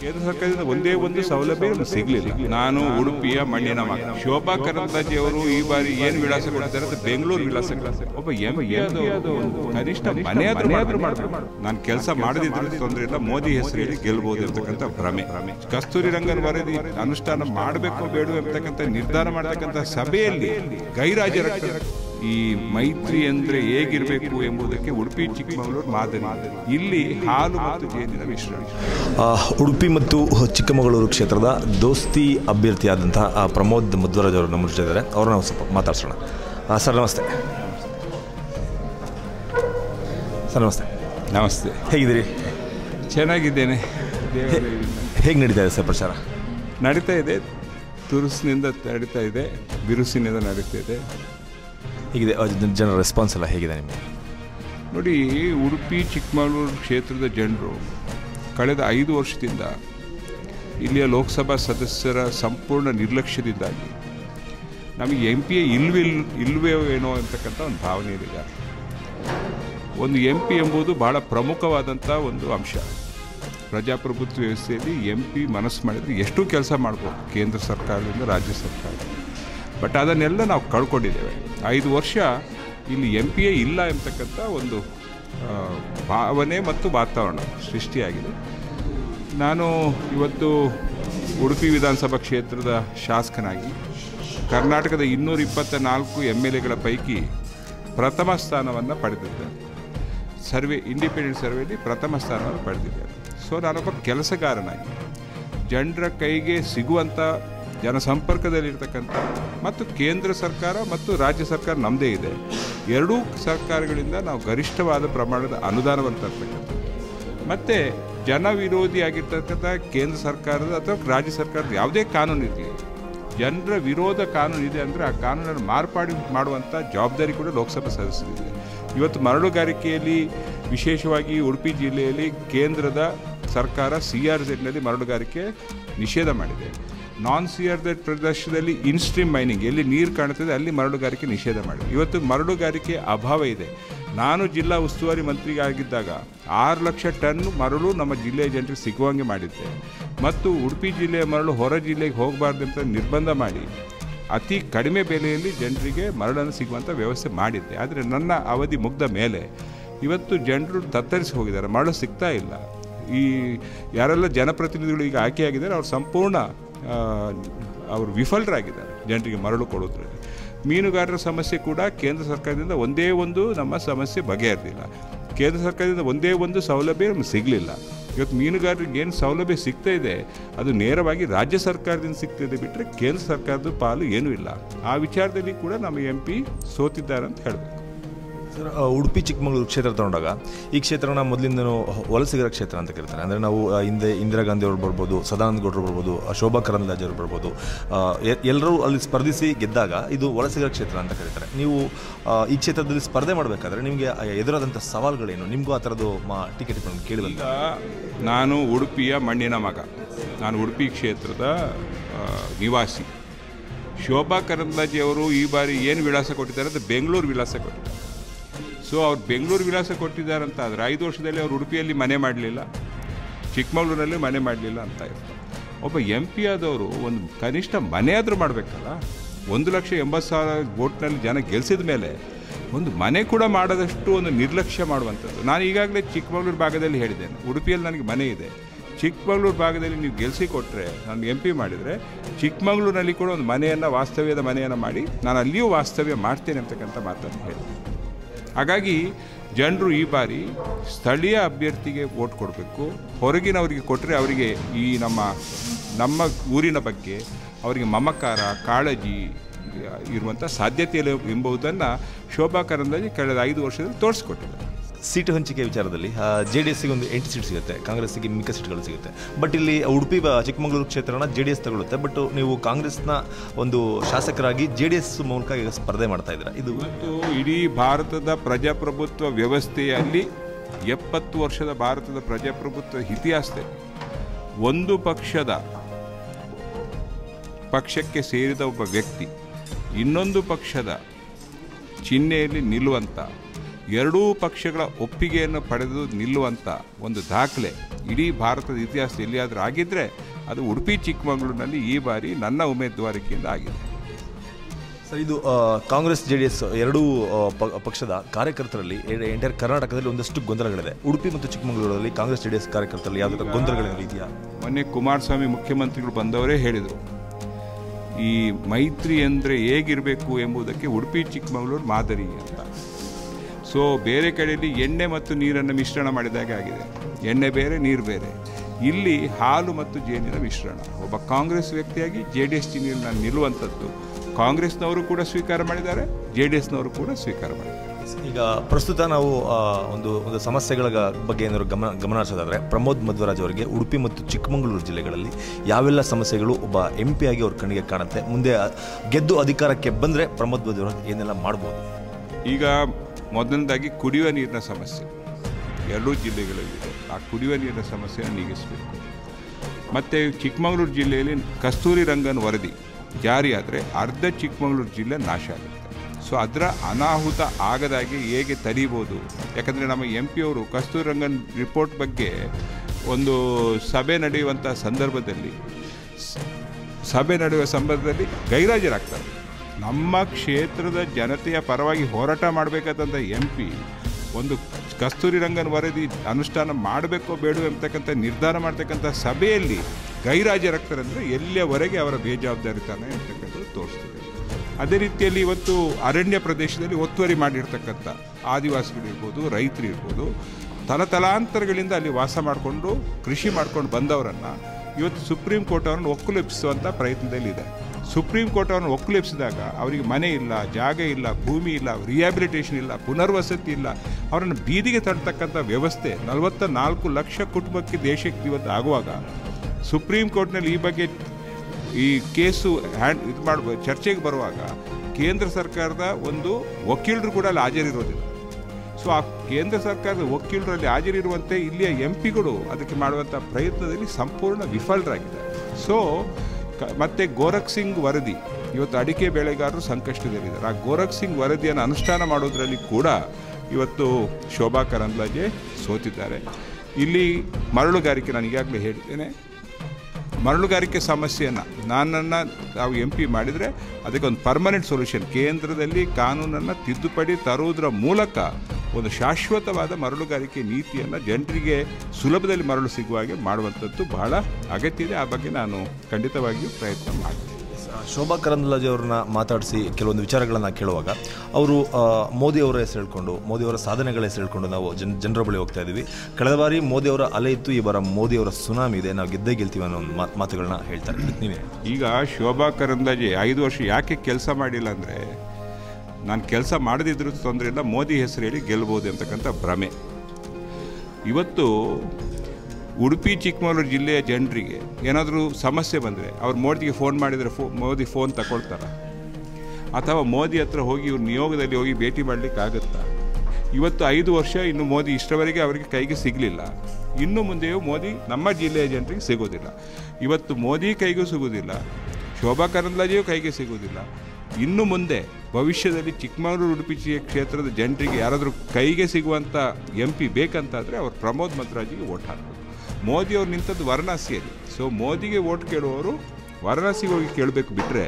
ಕೇಂದ್ರ ಸರ್ಕಾರದಿಂದ ಒಂದೇ ಒಂದು ಸೌಲಭ್ಯ ಸಿಗಲಿಲ್ಲ. ನಾನು ಉಡುಪಿಯ ಮಣ್ಣಿನ ಮಗ. ಶೋಭಾ ಕರಂದ್ಲಾಜೆ ಅವರು ಈ ಬಾರಿ ಏನು ವಿಳಾಸ ಕೊಡ್ತಾರೆ ಅಂತ ಬೆಂಗಳೂರು ವಿಳಾಸ. ಒಬ್ಬ ಎಂ ಕನಿಷ್ಠ ಮನೆ ಆದ್ರೂ ಮಾಡ್ತಾರೆ ನಾನು ಕೆಲಸ ಮಾಡದಿದ್ರೆ ತೊಂದರೆ ಇಲ್ಲ. ಮೋದಿ ಹೆಸರಲ್ಲಿ ಗೆಲ್ಬಹುದು ಅಂತಕ್ಕಂಥ ಭ್ರಮೆ. ಕಸ್ತೂರಿ ರಂಗನ್ ವರದಿ ಅನುಷ್ಠಾನ ಮಾಡಬೇಕು ಬೇಡ ಎಂಬತಕ್ಕಂಥ ನಿರ್ಧಾರ ಮಾಡತಕ್ಕಂಥ ಸಭೆಯಲ್ಲಿ ಗೈರಾಜರ ಈ ಮೈತ್ರಿ ಅಂದ್ರೆ ಹೇಗಿರಬೇಕು ಎಂಬುದಕ್ಕೆ ಉಡುಪಿ ಚಿಕ್ಕಮಗಳೂರು ಮಾದರಿ. ಇಲ್ಲಿ ಹಾಲು ಮತ್ತು ಜೇನಿನ ಮಿಶ್ರಣ. ಉಡುಪಿ ಮತ್ತು ಚಿಕ್ಕಮಗಳೂರು ಕ್ಷೇತ್ರದ ದೋಸ್ತಿ ಅಭ್ಯರ್ಥಿಯಾದಂತಹ ಪ್ರಮೋದ್ ಮುದ್ವರಾಜ್ ಅವರು ನಮ್ಮ ಜೊತೆ ಇದ್ದಾರೆ ಅವ್ರನ್ನ ನಾವು ಸ್ವಲ್ಪ ಮಾತಾಡ್ಸೋಣ. ಸರ್ ನಮಸ್ತೆ. ಸರ್ ನಮಸ್ತೆ. ನಮಸ್ತೆ. ಹೇಗಿದ್ದೀರಿ? ಚೆನ್ನಾಗಿದ್ದೇನೆ. ಹೇಗೆ ನಡೀತಾ ಇದೆ ಸರ್ ಪ್ರಚಾರ? ನಡೀತಾ ಇದೆ. ತುರುಸಿನಿಂದ ನಡೀತಾ ಇದೆ. ಬಿರುಸಿನಿಂದ ನಡೀತಾ ಇದೆ. ಹೇಗಿದೆ? ಜನರ ರೆಸ್ಪಾನ್ಸ್ ಎಲ್ಲ ಹೇಗಿದೆ ನಿಮಗೆ? ನೋಡಿ, ಉಡುಪಿ, ಚಿಕ್ಕಮಗಳೂರು ಕ್ಷೇತ್ರದ ಜನರು ಕಳೆದ ಐದು ವರ್ಷದಿಂದ ಇಲ್ಲಿಯ ಲೋಕಸಭಾ ಸದಸ್ಯರ ಸಂಪೂರ್ಣ ನಿರ್ಲಕ್ಷ್ಯದಿಂದಾಗಿ ನಮಗೆ ಎಂ ಪಿ ಇಲ್ವಿಲ್ ಇಲ್ವೇ ಏನೋ ಅಂತಕ್ಕಂಥ ಒಂದು ಭಾವನೆ ಇದೆ ಒಂದು ಎಂ ಪಿ ಎಂಬುದು ಬಹಳ ಪ್ರಮುಖವಾದಂಥ ಒಂದು ಅಂಶ. ಪ್ರಜಾಪ್ರಭುತ್ವ ವ್ಯವಸ್ಥೆಯಲ್ಲಿ ಎಂ ಪಿ ಮನಸ್ಸು ಮಾಡಿದರೆ ಎಷ್ಟು ಕೆಲಸ ಮಾಡ್ಬೋದು ಕೇಂದ್ರ ಸರ್ಕಾರದಿಂದ ರಾಜ್ಯ ಸರ್ಕಾರ. ಬಟ್ ಅದನ್ನೆಲ್ಲ ನಾವು ಕಳ್ಕೊಂಡಿದ್ದೇವೆ. ಐದು ವರ್ಷ ಇಲ್ಲಿ ಎಂ ಪಿ ಎ ಇಲ್ಲ ಎಂಬತಕ್ಕಂಥ ಒಂದು ಭಾವನೆ ಮತ್ತು ವಾತಾವರಣ ಸೃಷ್ಟಿಯಾಗಿದೆ. ನಾನು ಇವತ್ತು ಉಡುಪಿ ವಿಧಾನಸಭಾ ಕ್ಷೇತ್ರದ ಶಾಸಕನಾಗಿ ಕರ್ನಾಟಕದ ಇನ್ನೂರ ಇಪ್ಪತ್ತ ನಾಲ್ಕು ಎಂ ಎಲ್ ಎಗಳ ಪೈಕಿ ಪ್ರಥಮ ಸ್ಥಾನವನ್ನು ಪಡೆದಿದ್ದೇನೆ. ಸರ್ವೆ ಇಂಡಿಪೆಂಡೆಂಟ್ ಸರ್ವೆಯಲ್ಲಿ ಪ್ರಥಮ ಸ್ಥಾನವನ್ನು ಪಡೆದಿದ್ದೇನೆ. ಸೊ ನಾನೊಬ್ಬ ಕೆಲಸಗಾರನಾಗಿ ಜನರ ಕೈಗೆ ಸಿಗುವಂಥ ಜನಸಂಪರ್ಕದಲ್ಲಿರ್ತಕ್ಕಂಥ ಮತ್ತು ಕೇಂದ್ರ ಸರ್ಕಾರ ಮತ್ತು ರಾಜ್ಯ ಸರ್ಕಾರ ನಮ್ಮದೇ ಇದೆ. ಎರಡೂ ಸರ್ಕಾರಗಳಿಂದ ನಾವು ಗರಿಷ್ಠವಾದ ಪ್ರಮಾಣದ ಅನುದಾನವನ್ನು ತರ್ತಕ್ಕಂಥ ಮತ್ತು ಜನ ವಿರೋಧಿಯಾಗಿರ್ತಕ್ಕಂಥ ಕೇಂದ್ರ ಸರ್ಕಾರದ ಅಥವಾ ರಾಜ್ಯ ಸರ್ಕಾರದ ಯಾವುದೇ ಕಾನೂನು ಇರಲಿ ಜನರ ವಿರೋಧ ಕಾನೂನು ಇದೆ ಅಂದರೆ ಆ ಕಾನೂನನ್ನು ಮಾರ್ಪಾಡು ಮಾಡುವಂಥ ಜವಾಬ್ದಾರಿ ಕೂಡ ಲೋಕಸಭಾ ಸದಸ್ಯರಿದೆ ಇವತ್ತು ಮರಳುಗಾರಿಕೆಯಲ್ಲಿ ವಿಶೇಷವಾಗಿ ಉಡುಪಿ ಜಿಲ್ಲೆಯಲ್ಲಿ ಕೇಂದ್ರದ ಸರ್ಕಾರ ಸಿ ಆರ್ ಝೆಡ್ನಲ್ಲಿ ಮರಳುಗಾರಿಕೆ ನಿಷೇಧ ಮಾಡಿದೆ. ನಾನ್ ಸಿ ಆರ್ ಝೆಡ್ ಪ್ರದೇಶದಲ್ಲಿ ಇನ್ಸ್ಟ್ರೀಮ್ ಮೈನಿಂಗ್ ಎಲ್ಲಿ ನೀರು ಕಾಣುತ್ತದೆ, ಅಲ್ಲಿ ಮರಳುಗಾರಿಕೆ ನಿಷೇಧ ಮಾಡಿ ಇವತ್ತು ಮರಳುಗಾರಿಕೆ ಅಭಾವ ಇದೆ. ನಾನು ಜಿಲ್ಲಾ ಉಸ್ತುವಾರಿ ಮಂತ್ರಿಗಾಗಿದ್ದಾಗ ಆರು ಲಕ್ಷ ಟನ್ ಮರಳು ನಮ್ಮ ಜಿಲ್ಲೆಯ ಜನರಿಗೆ ಸಿಗುವಂಗೆ ಮಾಡಿದ್ದೆ. ಮತ್ತು ಉಡುಪಿ ಜಿಲ್ಲೆಯ ಮರಳು ಹೊರ ಜಿಲ್ಲೆಗೆ ಹೋಗಬಾರ್ದು ಅಂತ ನಿರ್ಬಂಧ ಮಾಡಿ ಅತಿ ಕಡಿಮೆ ಬೆಲೆಯಲ್ಲಿ ಜನರಿಗೆ ಮರಳನ್ನು ಸಿಗುವಂಥ ವ್ಯವಸ್ಥೆ ಮಾಡಿದ್ದೆ. ಆದರೆ ನನ್ನ ಅವಧಿ ಮುಗ್ದ ಮೇಲೆ ಇವತ್ತು ಜನರು ತತ್ತರಿಸಿ ಹೋಗಿದ್ದಾರೆ. ಮರಳು ಸಿಗ್ತಾ ಇಲ್ಲ. ಈ ಯಾರೆಲ್ಲ ಜನಪ್ರತಿನಿಧಿಗಳು ಈಗ ಆಯ್ಕೆಯಾಗಿದ್ದಾರೆ, ಅವ್ರು ಸಂಪೂರ್ಣ ಅವರು ವಿಫಲರಾಗಿದ್ದಾರೆ, ಜನರಿಗೆ ಮರಳು ಕೊಡೋದ್ರಲ್ಲಿ ಮೀನುಗಾರರ ಸಮಸ್ಯೆ ಕೂಡ ಕೇಂದ್ರ ಸರ್ಕಾರದಿಂದ ಒಂದೇ ಒಂದು ನಮ್ಮ ಸಮಸ್ಯೆ ಬಗೆಹರಿದಿಲ್ಲ. ಕೇಂದ್ರ ಸರ್ಕಾರದಿಂದ ಒಂದೇ ಒಂದು ಸೌಲಭ್ಯ ನಮ್ಗೆ ಸಿಗಲಿಲ್ಲ. ಇವತ್ತು ಮೀನುಗಾರರಿಗೆ ಏನು ಸೌಲಭ್ಯ ಸಿಗ್ತಾ ಇದೆ, ಅದು ನೇರವಾಗಿ ರಾಜ್ಯ ಸರ್ಕಾರದಿಂದ ಸಿಗ್ತಾ ಇದೆ ಬಿಟ್ಟರೆ ಕೇಂದ್ರ ಸರ್ಕಾರದ ಪಾಲು ಏನೂ ಇಲ್ಲ. ಆ ವಿಚಾರದಲ್ಲಿ ಕೂಡ ನಮ್ಮ ಎಂ ಪಿ ಸೋತಿದ್ದಾರೆ ಅಂತ ಹೇಳಬೇಕು. ಸರ್ ಉಡುಪಿ ಚಿಕ್ಕಮಗಳೂರು ಕ್ಷೇತ್ರ ತಗೊಂಡಾಗ, ಈ ಕ್ಷೇತ್ರನ ಮೊದಲಿಂದನೂ ವಲಸಿಗರ ಕ್ಷೇತ್ರ ಅಂತ ಕರೀತಾರೆ ಅಂದರೆ ನಾವು ಹಿಂದೆ ಇಂದಿರಾ ಗಾಂಧಿ ಅವರು ಬರ್ಬೋದು, ಸದಾನಂದ ಗೌಡರು ಬರ್ಬೋದು ಶೋಭಾ ಕರಂದ್ಲಾಜೆ ಅವರು ಬರ್ಬೋದು ಎಲ್ಲರೂ ಅಲ್ಲಿ ಸ್ಪರ್ಧಿಸಿ ಗೆದ್ದಾಗ ಇದು ವಲಸಿಗರ ಕ್ಷೇತ್ರ ಅಂತ ಕರೀತಾರೆ. ನೀವು ಈ ಕ್ಷೇತ್ರದಲ್ಲಿ ಸ್ಪರ್ಧೆ ಮಾಡಬೇಕಾದ್ರೆ ನಿಮಗೆ ಎದುರಾದಂಥ ಸವಾಲುಗಳೇನು? ನಿಮಗೂ ಆ ಥರದ್ದು, ಮಾ, ಟಿಕೆಟ್ ಕೇಳಿ ಬಂದ ನಾನು ಉಡುಪಿಯ ಮಣ್ಣಿನ ಮಗ. ನಾನು ಉಡುಪಿ ಕ್ಷೇತ್ರದ ನಿವಾಸಿ. ಶೋಭಾ ಕರಂದ್ಲಾಜೆ ಅವರು ಈ ಬಾರಿ ಏನು ವಿಳಾಸ ಕೊಟ್ಟಿದ್ದಾರೆ ಅಂದರೆ ಬೆಂಗಳೂರು ವಿಳಾಸ ಕೊಟ್ಟಿದ್ದಾರೆ. ಸೊ ಅವ್ರು ಬೆಂಗಳೂರು ವಿಳಾಸ ಕೊಟ್ಟಿದ್ದಾರೆ ಅಂತ ಆದರೆ ಐದು ವರ್ಷದಲ್ಲಿ ಅವ್ರು ಉಡುಪಿಯಲ್ಲಿ ಮನೆ ಮಾಡಲಿಲ್ಲ, ಚಿಕ್ಕಮಗಳೂರಲ್ಲಿ ಮನೆ ಮಾಡಲಿಲ್ಲ ಅಂತ ಇರ್ತಾರೆ. ಒಬ್ಬ ಎಂ ಪಿ ಆದವರು ಒಂದು ಕನಿಷ್ಠ ಮನೆ ಆದರೂ ಮಾಡಬೇಕಲ್ಲ? ಒಂದು ಲಕ್ಷ ಎಂಬತ್ತು ಸಾವಿರ ವೋಟ್ನಲ್ಲಿ ಜನ ಗೆಲ್ಸಿದ ಮೇಲೆ ಒಂದು ಮನೆ ಕೂಡ ಮಾಡದಷ್ಟು ಒಂದು ನಿರ್ಲಕ್ಷ್ಯ ಮಾಡುವಂಥದ್ದು. ನಾನು ಈಗಾಗಲೇ ಚಿಕ್ಕಮಗಳೂರು ಭಾಗದಲ್ಲಿ ಹೇಳಿದ್ದೇನೆ. ಉಡುಪಿಯಲ್ಲಿ ನನಗೆ ಮನೆ ಇದೆ. ಚಿಕ್ಕಮಗಳೂರು ಭಾಗದಲ್ಲಿ ನೀವು ಗೆಲ್ಸಿ ಕೊಟ್ಟರೆ ನಾನು ಎಂ ಪಿ ಮಾಡಿದರೆ ಚಿಕ್ಕಮಗಳೂರಿನಲ್ಲಿ ಕೂಡ ಒಂದು ಮನೆಯನ್ನು, ವಾಸ್ತವ್ಯದ ಮನೆಯನ್ನು ಮಾಡಿ ನಾನು ಅಲ್ಲಿಯೂ ವಾಸ್ತವ್ಯ ಮಾಡ್ತೇನೆ ಅಂತಕ್ಕಂಥ ಮಾತನ್ನು ಹೇಳಿದೆ ಹಾಗಾಗಿ ಜನರು ಈ ಬಾರಿ ಸ್ಥಳೀಯ ಅಭ್ಯರ್ಥಿಗೆ ವೋಟ್ ಕೊಡಬೇಕು. ಹೊರಗಿನವರಿಗೆ ಕೊಟ್ಟರೆ ಅವರಿಗೆ ಈ ನಮ್ಮ ನಮ್ಮ ಊರಿನ ಬಗ್ಗೆ ಅವರಿಗೆ ಮಮಕಾರ, ಕಾಳಜಿ ಇರುವಂಥ ಸಾಧ್ಯತೆ ಎಂಬುದನ್ನು ಶೋಭಾ ಕರಂದಾಜಿ ಕಳೆದ ಐದು ವರ್ಷದಲ್ಲಿ ತೋರಿಸ್ಕೊಟ್ಟಿದ್ದಾರೆ. ಸೀಟು ಹಂಚಿಕೆ ವಿಚಾರದಲ್ಲಿ ಜೆ ಡಿ ಎಸ್ಸಿಗೆ ಒಂದು ಎಂಟು ಸೀಟ್ ಸಿಗುತ್ತೆ, ಕಾಂಗ್ರೆಸ್ಸಿಗೆ ಮಿಕ್ಕ ಸೀಟ್ಗಳು ಸಿಗುತ್ತೆ. ಬಟ್ ಇಲ್ಲಿ ಉಡುಪಿ ಚಿಕ್ಕಮಗಳೂರು ಕ್ಷೇತ್ರನ ಜೆ ಡಿ ಎಸ್ ತಗೊಳ್ಳುತ್ತೆ ಬಟ್ ನೀವು ಕಾಂಗ್ರೆಸ್ನ ಒಂದು ಶಾಸಕರಾಗಿ ಜೆ ಡಿ ಎಸ್ ಮೂಲಕ ಈಗ ಸ್ಪರ್ಧೆ ಮಾಡ್ತಾ ಇದ್ದೀರಾ? ಇದು ಇವತ್ತು ಇಡೀ ಭಾರತದ ಪ್ರಜಾಪ್ರಭುತ್ವ ವ್ಯವಸ್ಥೆಯಲ್ಲಿ ಎಪ್ಪತ್ತು ವರ್ಷದ ಭಾರತದ ಪ್ರಜಾಪ್ರಭುತ್ವ ಇತಿಹಾಸದಲ್ಲಿ ಒಂದು ಪಕ್ಷದ ಪಕ್ಷಕ್ಕೆ ಸೇರಿದ ಒಬ್ಬ ವ್ಯಕ್ತಿ, ಇನ್ನೊಂದು ಪಕ್ಷದ ಚಿಹ್ನೆಯಲ್ಲಿ ನಿಲ್ಲುವಂಥ ಎರಡೂ ಪಕ್ಷಗಳ ಒಪ್ಪಿಗೆಯನ್ನು ಪಡೆದು ನಿಲ್ಲುವಂಥ ಒಂದು ದಾಖಲೆ ಇಡೀ ಭಾರತದ ಇತಿಹಾಸ ಎಲ್ಲಿಯಾದರೂ ಆಗಿದ್ದರೆ ಅದು ಉಡುಪಿ ಚಿಕ್ಕಮಗಳೂರಿನಲ್ಲಿ ಈ ಬಾರಿ ನನ್ನ ಉಮೇದುವಾರಿಕೆಯಿಂದ ಆಗಿದೆ. ಸರ್ ಇದು ಕಾಂಗ್ರೆಸ್ ಜೆ ಡಿ ಎಸ್ ಎರಡೂ ಪಕ್ಷದ ಕಾರ್ಯಕರ್ತರಲ್ಲಿ ಎಂಟೈರ್ ಕರ್ನಾಟಕದಲ್ಲಿ ಒಂದಷ್ಟು ಗೊಂದಲಗಳಿದೆ. ಉಡುಪಿ ಮತ್ತು ಚಿಕ್ಕಮಗಳೂರಲ್ಲಿ ಕಾಂಗ್ರೆಸ್ ಜೆ ಡಿ ಎಸ್ ಕಾರ್ಯಕರ್ತರಲ್ಲಿ ಯಾವುದಾದ್ರು ಗೊಂದಲಗಳೇನೋ ಇದೆಯಾ? ಮೊನ್ನೆ ಕುಮಾರಸ್ವಾಮಿ ಮುಖ್ಯಮಂತ್ರಿಗಳು ಬಂದವರೇ ಹೇಳಿದರು. ಈ ಮೈತ್ರಿ ಅಂದರೆ ಹೇಗಿರಬೇಕು ಎಂಬುದಕ್ಕೆ ಉಡುಪಿ ಚಿಕ್ಕಮಗಳೂರು ಮಾದರಿ ಅಂತ. ಸೊ ಬೇರೆ ಕಡೆಯಲ್ಲಿ ಎಣ್ಣೆ ಮತ್ತು ನೀರನ್ನು ಮಿಶ್ರಣ ಮಾಡಿದಾಗೆ ಆಗಿದೆ. ಎಣ್ಣೆ ಬೇರೆ ನೀರು ಬೇರೆ. ಇಲ್ಲಿ ಹಾಲು ಮತ್ತು ಜೇನಿನ ಮಿಶ್ರಣ. ಒಬ್ಬ ಕಾಂಗ್ರೆಸ್ ವ್ಯಕ್ತಿಯಾಗಿ ಜೆ ಡಿ ಎಸ್ ನಾನು ನಿಲ್ಲುವಂಥದ್ದು ಕಾಂಗ್ರೆಸ್ನವರು ಕೂಡ ಸ್ವೀಕಾರ ಮಾಡಿದ್ದಾರೆ ಜೆ ಡಿ ಎಸ್ನವರು ಕೂಡ ಸ್ವೀಕಾರ ಮಾಡಿದ್ದಾರೆ. ಈಗ ಪ್ರಸ್ತುತ ನಾವು ಒಂದು ಒಂದು ಸಮಸ್ಯೆಗಳ ಬಗ್ಗೆ ಏನಾದರೂ ಗಮನ ಗಮನ ಹರಿಸೋದಾದ್ರೆ ಪ್ರಮೋದ್ ಮಧ್ವರಾಜ್ ಅವರಿಗೆ ಉಡುಪಿ ಮತ್ತು ಚಿಕ್ಕಮಗಳೂರು ಜಿಲ್ಲೆಗಳಲ್ಲಿ ಯಾವೆಲ್ಲ ಸಮಸ್ಯೆಗಳು ಒಬ್ಬ ಎಂ ಪಿ ಆಗಿ ಅವ್ರ ಕಣ್ಣಿಗೆ ಕಾಣುತ್ತೆ ಮುಂದೆ ಗೆದ್ದು ಅಧಿಕಾರಕ್ಕೆ ಬಂದರೆ ಪ್ರಮೋದ್ ಮಧ್ವರಾಜ್ ಏನೆಲ್ಲ ಮಾಡ್ಬೋದು? ಈಗ ಮೊದಲನೇದಾಗಿ ಕುಡಿಯುವ ನೀರಿನ ಸಮಸ್ಯೆ. ಎರಡೂ ಜಿಲ್ಲೆಗಳಲ್ಲಿದೆ ಆ ಕುಡಿಯುವ ನೀರಿನ ಸಮಸ್ಯೆಯನ್ನು ನೀಗಿಸಬೇಕು. ಮತ್ತು ಚಿಕ್ಕಮಗಳೂರು ಜಿಲ್ಲೆಯಲ್ಲಿ ಕಸ್ತೂರಿ ರಂಗನ್ ವರದಿ ಜಾರಿಯಾದರೆ ಅರ್ಧ ಚಿಕ್ಕಮಗಳೂರು ಜಿಲ್ಲೆ ನಾಶ ಆಗುತ್ತೆ. ಸೊ ಅದರ ಅನಾಹುತ ಆಗದಾಗೆ ಹೇಗೆ ತಡೀಬೋದು? ಯಾಕಂದರೆ ನಮ್ಮ ಎಂ ಪಿ ಅವರು ಕಸ್ತೂರಿ ರಂಗನ್ ರಿಪೋರ್ಟ್ ಬಗ್ಗೆ ಒಂದು ಸಭೆ ನಡೆಯುವಂಥ ಸಂದರ್ಭದಲ್ಲಿ ಸಭೆ ನಡೆಯುವ ಸಂದರ್ಭದಲ್ಲಿ ಗೈರಾಜರಾಗ್ತಾರೆ. ನಮ್ಮ ಕ್ಷೇತ್ರದ ಜನತೆಯ ಪರವಾಗಿ ಹೋರಾಟ ಮಾಡಬೇಕಾದಂಥ ಎಂ ಪಿ ಒಂದು ಕಸ್ತೂರಿ ರಂಗನ್ ವರದಿ ಅನುಷ್ಠಾನ ಮಾಡಬೇಕೋ ಬೇಡೋ ಎಂಬತಕ್ಕಂಥ ನಿರ್ಧಾರ ಮಾಡ್ತಕ್ಕಂಥ ಸಭೆಯಲ್ಲಿ ಗೈರಾಜರಾಗ್ತಾರೆ ಅಂದರೆ ಎಲ್ಲಿಯವರೆಗೆ ಅವರ ಬೇಜವಾಬ್ದಾರಿತನ ಅಂತಕ್ಕಂಥದ್ದು ತೋರಿಸ್ತದೆ. ಅದೇ ರೀತಿಯಲ್ಲಿ ಇವತ್ತು ಅರಣ್ಯ ಪ್ರದೇಶದಲ್ಲಿ ಒತ್ತುವರಿ ಮಾಡಿರ್ತಕ್ಕಂಥ ಆದಿವಾಸಿಗಳಿರ್ಬೋದು ರೈತರಿರ್ಬೋದು ತಲತಲಾಂತರಗಳಿಂದ ಅಲ್ಲಿ ವಾಸ ಮಾಡಿಕೊಂಡು ಕೃಷಿ ಮಾಡ್ಕೊಂಡು ಬಂದವರನ್ನು ಇವತ್ತು ಸುಪ್ರೀಂ ಕೋರ್ಟ್ ಅವರನ್ನು ಒಕ್ಕಲೆಬ್ಬಿಸುವಂಥ ಪ್ರಯತ್ನದಲ್ಲಿದೆ. ಸುಪ್ರೀಂ ಕೋರ್ಟ್ ಅವರನ್ನು ಒಕ್ಕಲೆಬ್ಬಿಸಿದಾಗ ಅವರಿಗೆ ಮನೆ ಇಲ್ಲ, ಜಾಗ ಇಲ್ಲ, ಭೂಮಿ ಇಲ್ಲ ರಿಹ್ಯಾಬಿಲಿಟೇಷನ್ ಇಲ್ಲ, ಪುನರ್ವಸತಿ ಇಲ್ಲ. ಅವರನ್ನು ಬೀದಿಗೆ ತಡ್ತಕ್ಕಂಥ ವ್ಯವಸ್ಥೆ ನಲವತ್ತ ನಾಲ್ಕು ಲಕ್ಷ ಕುಟುಂಬಕ್ಕೆ ದೇಶಕ್ಕೆ ಇವತ್ತು ಆಗುವಾಗ ಸುಪ್ರೀಂ ಕೋರ್ಟ್ನಲ್ಲಿ ಈ ಬಗ್ಗೆ ಈ ಕೇಸು ಹ್ಯಾಂಡ್ ಇದು ಮಾಡ್ಬೋದು ಚರ್ಚೆಗೆ ಬರುವಾಗ ಕೇಂದ್ರ ಸರ್ಕಾರದ ಒಂದು ವಕೀಲರು ಕೂಡ ಅಲ್ಲಿ ಹಾಜರಿರೋದಿಲ್ಲ. ಸೊ ಆ ಕೇಂದ್ರ ಸರ್ಕಾರದ ವಕೀಲರಲ್ಲಿ ಹಾಜರಿರುವಂತೆ ಇಲ್ಲಿಯ ಎಂ ಪಿಗಳು ಅದಕ್ಕೆ ಮಾಡುವಂಥ ಪ್ರಯತ್ನದಲ್ಲಿ ಸಂಪೂರ್ಣ ವಿಫಲರಾಗಿದೆ ಸೊ ಮತ್ತೆ ಗೋರಖ್ ಸಿಂಗ್ ವರದಿ, ಇವತ್ತು ಅಡಿಕೆ ಬೆಳೆಗಾರರು ಸಂಕಷ್ಟದಲ್ಲಿದ್ದಾರೆ. ಆ ಗೋರಖ್ ಸಿಂಗ್ ವರದಿಯನ್ನು ಅನುಷ್ಠಾನ ಮಾಡೋದರಲ್ಲಿ ಕೂಡ ಇವತ್ತು ಶೋಭಾ ಕರಂದ್ಲಾಜೆ ಸೋತಿದ್ದಾರೆ. ಇಲ್ಲಿ ಮರಳುಗಾರಿಕೆ ನಾನು ಈಗಾಗಲೇ ಹೇಳ್ತೇನೆ ಮರಳುಗಾರಿಕೆ ಸಮಸ್ಯೆಯನ್ನು ನಾನನ್ನು ನಾವು ಎಂ ಪಿ ಮಾಡಿದರೆ ಅದಕ್ಕೆ ಒಂದು ಪರ್ಮನೆಂಟ್ ಸೊಲ್ಯೂಷನ್ ಕೇಂದ್ರದಲ್ಲಿ ಕಾನೂನನ್ನು ತಿದ್ದುಪಡಿ ತರುವುದರ ಮೂಲಕ ಒಂದು ಶಾಶ್ವತವಾದ ಮರಳುಗಾರಿಕೆ ನೀತಿಯನ್ನು ಜನರಿಗೆ ಸುಲಭದಲ್ಲಿ ಮರಳು ಸಿಗುವ ಹಾಗೆ ಮಾಡುವಂಥದ್ದು ಬಹಳ ಅಗತ್ಯ ಇದೆ. ಆ ಬಗ್ಗೆ ನಾನು ಖಂಡಿತವಾಗಿಯೂ ಪ್ರಯತ್ನ ಮಾಡ್ತೀನಿ. ಶೋಭಾ ಕರಂದ್ಲಾಜೆ ಅವ್ರನ್ನ ಮಾತಾಡಿಸಿ ಕೆಲವೊಂದು ವಿಚಾರಗಳನ್ನು ಕೇಳುವಾಗ ಅವರು ಮೋದಿಯವರ ಮೋದಿ ಅವರ ಹೆಸರು ಹೇಳ್ಕೊಂಡು ಮೋದಿ ಅವರ ಸಾಧನೆಗಳ ಹೆಸರು ಹೇಳ್ಕೊಂಡು ನಾವು ಜನ ಜನರ ಬಳಿ ಹೋಗ್ತಾ ಇದ್ದೀವಿ ಕಳೆದ ಬಾರಿ ಮೋದಿ ಅವರ ಅಲೆ ಇತ್ತು ಈ ಬಾರ ಮೋದಿ ಅವರ ಸುನಾಮಿ ಇದೆ ನಾವು ಗೆದ್ದೇ ಗೆಲ್ತೀವಿ ಅನ್ನೋ ಒಂದು ಮಾತುಗಳನ್ನ ಹೇಳ್ತಾರೆ ನೀವೇ ಈಗ ಶೋಭಾ ಕರಂದ್ಲಾಜೆ ಐದು ವರ್ಷ ಯಾಕೆ ಕೆಲಸ ಮಾಡಿಲ್ಲ ಅಂದರೆ ನಾನು ಕೆಲಸ ಮಾಡದಿದ್ರೂ ತೊಂದರೆ ಇಲ್ಲ, ಮೋದಿ ಹೆಸರು ಹೇಳಿ ಗೆಲ್ಬೋದು ಅಂತಕ್ಕಂಥ ಭ್ರಮೆ. ಇವತ್ತು ಉಡುಪಿ, ಚಿಕ್ಕಮಗಳೂರು ಜಿಲ್ಲೆಯ ಜನರಿಗೆ ಏನಾದರೂ ಸಮಸ್ಯೆ ಬಂದರೆ ಅವ್ರು ಮೋದಿಗೆ ಫೋನ್ ಮಾಡಿದರೆ ಫೋ, ಮೋದಿ ಫೋನ್ ತಗೊಳ್ತಾರ? ಅಥವಾ ಮೋದಿ ಹತ್ರ ಹೋಗಿ ಇವ್ರ ನಿಯೋಗದಲ್ಲಿ ಹೋಗಿ ಭೇಟಿ ಮಾಡಲಿಕ್ಕಾಗುತ್ತಾ? ಇವತ್ತು ಐದು ವರ್ಷ ಇನ್ನು ಮೋದಿ ಇಷ್ಟರವರೆಗೆ ಅವರಿಗೆ ಕೈಗೆ ಸಿಗಲಿಲ್ಲ. ಇನ್ನು ಮುಂದೆಯೂ ಮೋದಿ ನಮ್ಮ ಜಿಲ್ಲೆಯ ಜನರಿಗೆ ಸಿಗೋದಿಲ್ಲ. ಇವತ್ತು ಮೋದಿ ಕೈಗೂ ಸಿಗೋದಿಲ್ಲ, ಶೋಭಾ ಕರಂದ್ಲಾಜೆಯೂ ಕೈಗೆ ಸಿಗೋದಿಲ್ಲ. ಇನ್ನು ಮುಂದೆ ಭವಿಷ್ಯದಲ್ಲಿ ಚಿಕ್ಕಮಗಳೂರು ಉಡುಪಿ ಕ್ಷೇತ್ರದ ಜನರಿಗೆ ಯಾರಾದರೂ ಕೈಗೆ ಸಿಗುವಂಥ ಎಂ ಪಿ ಬೇಕಂತಾದರೆ ಅವರು ಪ್ರಮೋದ್ ಮಂತ್ರಾಜಿಗೆ ಓಟ್ ಹಾಕಬೇಕು ಮೋದಿ ಅವ್ರು ನಿಂತದ್ದು ವಾರಣಾಸಿಯಲ್ಲಿ. ಸೊ ಮೋದಿಗೆ ಓಟ್ ಕೇಳುವವರು ವಾರಣಾಸಿಗೆ ಹೋಗಿ ಕೇಳಬೇಕು ಬಿಟ್ಟರೆ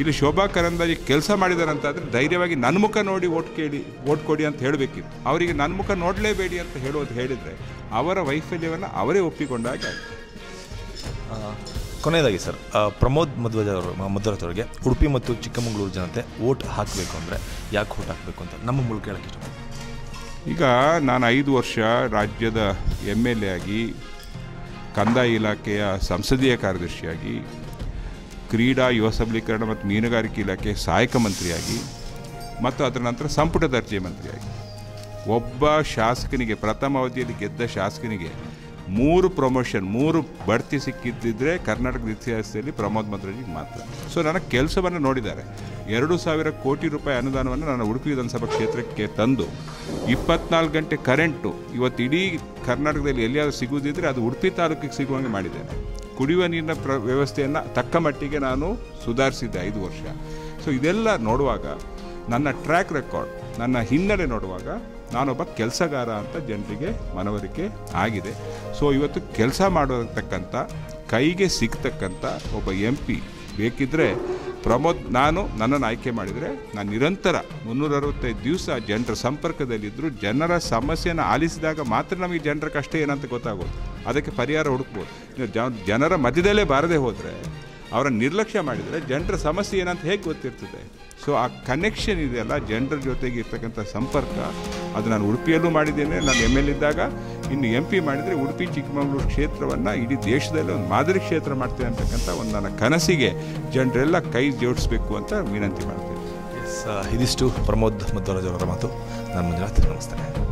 ಇಲ್ಲಿ ಶೋಭಾ ಕರಂದಾಜಿ ಕೆಲಸ ಮಾಡಿದಾರಂತಾದರೆ ಧೈರ್ಯವಾಗಿ ನನ್ನ ಮುಖ ನೋಡಿ ಓಟ್ ಕೇಳಿ, ಓಟ್ ಕೊಡಿ ಅಂತ ಹೇಳಬೇಕಿತ್ತು. ಅವರಿಗೆ ನನ್ನ ಮುಖ ನೋಡಲೇಬೇಡಿ ಅಂತ ಹೇಳೋದು ಹೇಳಿದರೆ ಅವರ ವೈಫಲ್ಯವನ್ನು ಅವರೇ ಒಪ್ಪಿಕೊಂಡಾಗ ಕೊನೆಯದಾಗಿ ಸರ್ ಪ್ರಮೋದ್ ಮಧ್ವಜ ಅವರು ಮಧ್ವರಾಜ್ ಅವರಿಗೆ ಉಡುಪಿ ಮತ್ತು ಚಿಕ್ಕಮಗಳೂರು ಜನತೆ ಓಟ್ ಹಾಕಬೇಕು ಅಂದರೆ ಯಾಕೆ ಓಟ್ ಹಾಕಬೇಕು ಅಂತ ನಮ್ಮ ಮೂಲಕ ಹೇಳಕ್ಕೆ ಇಷ್ಟಪಡ್ತೀನಿ. ಈಗ ನಾನು ಐದು ವರ್ಷ ರಾಜ್ಯದ ಎಂ ಎಲ್ ಎ ಆಗಿ, ಕಂದಾಯ ಇಲಾಖೆಯ ಸಂಸದೀಯ ಕಾರ್ಯದರ್ಶಿಯಾಗಿ, ಕ್ರೀಡಾ ಯುವ ಸಬಲೀಕರಣ ಮತ್ತು ಮೀನುಗಾರಿಕೆ ಇಲಾಖೆ ಸಹಾಯಕ ಮಂತ್ರಿಯಾಗಿ, ಮತ್ತು ಅದರ ನಂತರ ಸಂಪುಟ ದರ್ಜೆ ಮಂತ್ರಿಯಾಗಿ. ಒಬ್ಬ ಶಾಸಕನಿಗೆ, ಪ್ರಥಮ ಅವಧಿಯಲ್ಲಿ ಗೆದ್ದ ಶಾಸಕನಿಗೆ ಮೂರು ಪ್ರಮೋಷನ್, ಮೂರು ಬಡ್ತಿ ಸಿಕ್ಕಿದ್ದಿದ್ರೆ ಕರ್ನಾಟಕದ ಇತಿಹಾಸದಲ್ಲಿ ಪ್ರಮೋದ್ ಮಧ್ರಾಜಿಗೆ ಮಾತ್ರ. ಸೊ ನನ್ನ ಕೆಲಸವನ್ನು ನೋಡಿದ್ದಾರೆ. ಎರಡು ಸಾವಿರ ಕೋಟಿ ರೂಪಾಯಿ ಅನುದಾನವನ್ನು ನಾನು ಉಡುಪಿ ವಿಧಾನಸಭಾ ಕ್ಷೇತ್ರಕ್ಕೆ ತಂದು, ಇಪ್ಪತ್ನಾಲ್ಕು ಗಂಟೆ ಕರೆಂಟು ಇವತ್ತು ಇಡೀ ಕರ್ನಾಟಕದಲ್ಲಿ ಎಲ್ಲಿಯಾದರೂ ಸಿಗುವುದಿದ್ರೆ ಅದು ಉಡುಪಿ ತಾಲೂಕಿಗೆ ಸಿಗುವಂಗೆ ಮಾಡಿದ್ದೇನೆ ಕುಡಿಯುವ ನೀರಿನ ಪ್ರ, ವ್ಯವಸ್ಥೆಯನ್ನು ತಕ್ಕ ಮಟ್ಟಿಗೆ ನಾನು ಸುಧಾರಿಸಿದ್ದೆ ಐದು ವರ್ಷ. ಸೊ ಇದೆಲ್ಲ ನೋಡುವಾಗ ನನ್ನ ಟ್ರ್ಯಾಕ್ ರೆಕಾರ್ಡ್ ನನ್ನ ಹಿನ್ನೆಲೆ ನೋಡುವಾಗ ನಾನೊಬ್ಬ ಕೆಲಸಗಾರ ಅಂತ ಜನರಿಗೆ ಮನವರಿಕೆ ಆಗಿದೆ. ಸೊ ಇವತ್ತು ಕೆಲಸ ಮಾಡಿರ್ತಕ್ಕಂಥ ಕೈಗೆ ಸಿಗ್ತಕ್ಕಂಥ ಒಬ್ಬ ಎಂ ಪಿ ಬೇಕಿದ್ದರೆ ಪ್ರಮೋದ್, ನಾನು ನನ್ನನ್ನು ಆಯ್ಕೆ ಮಾಡಿದರೆ ನಾನು ನಿರಂತರ ಮುನ್ನೂರ ಅರವತ್ತೈದು ದಿವಸ ಜನರ ಸಂಪರ್ಕದಲ್ಲಿದ್ದರೂ ಜನರ ಸಮಸ್ಯೆನ ಆಲಿಸಿದಾಗ ಮಾತ್ರ ನಮಗೆ ಜನರ ಕಷ್ಟ ಏನಂತ ಗೊತ್ತಾಗೋದು. ಅದಕ್ಕೆ ಪರಿಹಾರ ಹುಡುಕ್ಬೋದು. ಜನರ ಮಧ್ಯದಲ್ಲೇ ಬಾರದೆ ಹೋದರೆ ಅವರ ನಿರ್ಲಕ್ಷ್ಯ ಮಾಡಿದರೆ ಜನರ ಸಮಸ್ಯೆ ಏನಂತ ಹೇಗೆ ಗೊತ್ತಿರ್ತದೆ? ಸೊ ಆ ಕನೆಕ್ಷನ್ ಇದೆಯಲ್ಲ ಜನರ ಜೊತೆಗೆ ಇರ್ತಕ್ಕಂಥ ಸಂಪರ್ಕ. ಅದು ನಾನು ಉಡುಪಿಯಲ್ಲೂ ಮಾಡಿದ್ದೇನೆ, ನಾನು ಎಂ ಎಲ್ ಇದ್ದಾಗ. ಇನ್ನು ಎಂ ಪಿ ಮಾಡಿದರೆ ಉಡುಪಿ, ಚಿಕ್ಕಮಗಳೂರು ಕ್ಷೇತ್ರವನ್ನು ಇಡೀ ದೇಶದಲ್ಲೇ ಒಂದು ಮಾದರಿ ಕ್ಷೇತ್ರ ಮಾಡ್ತೇನೆ ಅಂತಕ್ಕಂಥ ಒಂದು ನನ್ನ ಕನಸಿಗೆ ಜನರೆಲ್ಲ ಕೈ ಜೋಡಿಸ್ಬೇಕು ಅಂತ ವಿನಂತಿ ಮಾಡ್ತೇನೆ. ಇದಿಷ್ಟು ಪ್ರಮೋದ್ ಮಧ್ವರಾಜ್ ಅವರ ಮಾತು. ನಾನು ಮಂಜುನಾಥ್, ನಮಸ್ತೆ.